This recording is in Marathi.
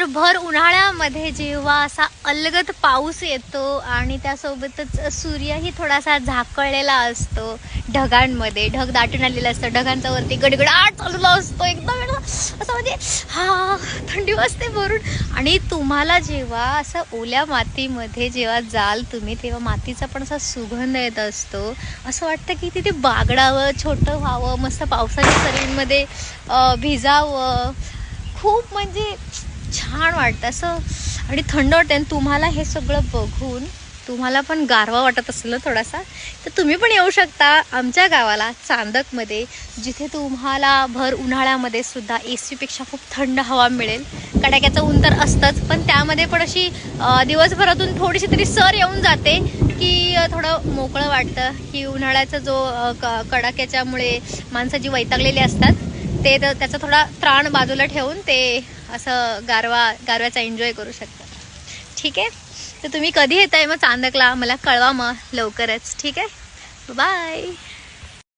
तर भर उन्हाळ्यामध्ये जेव्हा असा अलगद पाऊस येतो आणि त्यासोबतच सूर्यही थोडासा झाकळलेला असतो ढगांमध्ये ढग दाटून आलेलं असतं ढगांचा वरती गडगडाट चाललेला असतो एकदम वेगळा असं म्हणजे हा थंडी वाजते भरून. आणि तुम्हाला जेव्हा असं ओल्या मातीमध्ये जेव्हा जाल तुम्ही तेव्हा मातीचा पण असा सुगंध येत असतो. असं वाटतं की तिथे बागडावं छोटं व्हावं मस्त पावसाच्या सरींमध्ये भिजावं. खूप म्हणजे छान वाटतं. असं आणि थंड वाटतं. आणि तुम्हाला हे सगळं बघून तुम्हाला पण गारवा वाटत असेल ना थोडासा तर तुम्ही पण येऊ शकता आमच्या गावाला चांदकमध्ये जिथे तुम्हाला भर उन्हाळ्यामध्ये सुद्धा ए सीपेक्षा खूप थंड हवा मिळेल. कडाक्याचं ऊन तर असतंच पण त्यामध्ये पण अशी दिवसभरातून थोडीशी तरी सर येऊन जाते की थोडं मोकळं वाटतं. की उन्हाळ्याचा जो क कडाक्याच्यामुळे माणसं जी वैतागलेली असतात ते त्याचा थोडा त्राण बाजूला ठेवून ते असं गारवा गारव्याचा एन्जॉय करू शकतात. ठीक आहे? तर तुम्ही कधी येताय मग चांदकला? मला कळवा मग लवकरच. ठीक आहे? बाय